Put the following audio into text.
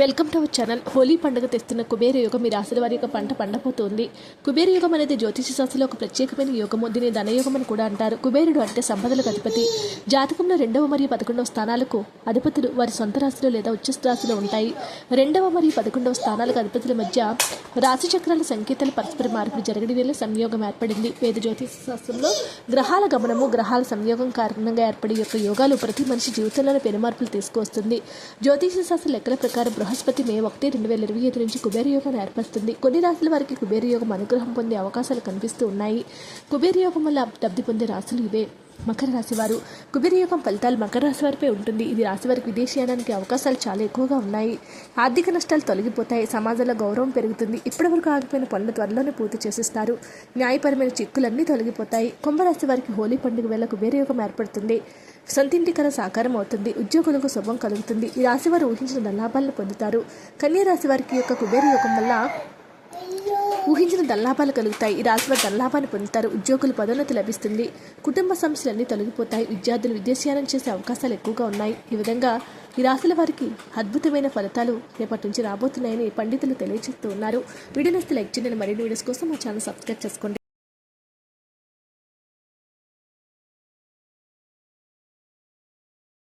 Welcome to our channel Holi పండుగ తెస్తున్న కుబేర యోగం మీ రాశుల వారి యొక్క పంట పండబోతోంది. కుబేర యోగం అనేది జ్యోతిష శాస్త్రంలో ఒక ప్రత్యేకమైన యోగము. దీని ధనయోగం అని కూడా అంటారు. కుబేరుడు అంటే సంపదలకు అధిపతి. జాతకంలో రెండవ మరియు పదకొండవ స్థానాలకు అధిపతులు వారి సొంత రాశిలో లేదా ఉచ్చ రాశిలో ఉంటాయి. రెండవ మరియు పదకొండవ స్థానాలకు అధిపతుల మధ్య రాశి చక్రాల సంకేతాల పరస్పర మార్పులు జరగడం వల్ల సంయోగం ఏర్పడింది. వేద జ్యోతిష శాస్త్రంలో గ్రహాల గమనము గ్రహాల సంయోగం కారణంగా ఏర్పడే యొక్క యోగాలు ప్రతి మనిషి జీవితంలోనే పెనుమార్పులు తీసుకువస్తుంది. జ్యోతిష శాస్త్ర లెక్కల ప్రకారం బృహస్పతి మే ఒకటి రెండు వేల ఇరవై ఐదు నుంచి కుబేర యోగం ఏర్పరుస్తుంది కొన్ని రాశుల వారికి కుబేర యోగం అనుగ్రహం పొందే అవకాశాలు కనిపిస్తూ ఉన్నాయి. కుబేర యోగం వల్ల లబ్ధి పొందే రాశులు ఇవే. మకర రాశి వారు. కుబేర యోగం ఫలితాలు మకర రాశి వారిపై ఉంటుంది. ఇది రాశి వారికి విదేశీయానానికి అవకాశాలు చాలా ఎక్కువగా ఉన్నాయి. ఆర్థిక నష్టాలు తొలగిపోతాయి. సమాజంలో గౌరవం పెరుగుతుంది. ఇప్పటివరకు ఆగిపోయిన పనులు త్వరలోనే పూర్తి చేసిస్తారు. న్యాయపరమైన చిక్కులన్నీ తొలగిపోతాయి. కుంభరాశి వారికి హోలీ పండుగ వేళ కుబేరయోగం ఏర్పడుతుంది. సొంతింటి కల సాకారం అవుతుంది. ఉద్యోగులకు శుభం కలుగుతుంది. ఈ రాశి వారు ఊహించిన లాభాలను పొందుతారు. కన్యా రాశి వారికి యొక్క కుబేర యోగం వల్ల ఊహించిన దల్లాభాలు కలుగుతాయి. ఈ రాశి వారు పొందుతారు. ఉద్యోగులు పదోన్నతి లభిస్తుంది. కుటుంబ సమస్యలన్నీ తొలగిపోతాయి. విద్యార్థులు విదేశీయానం చేసే అవకాశాలు ఎక్కువగా ఉన్నాయి. ఈ విధంగా ఈ రాశుల వారికి అద్భుతమైన ఫలితాలు రేపటి నుంచి రాబోతున్నాయని పండితులు తెలియజేస్తూ ఉన్నారు. వీడియో నస్తే లైక్ చేయండి. మరిన్ని వీడియోస్ కోసం మా ఛానల్ సబ్స్క్రైబ్ చేసుకోండి.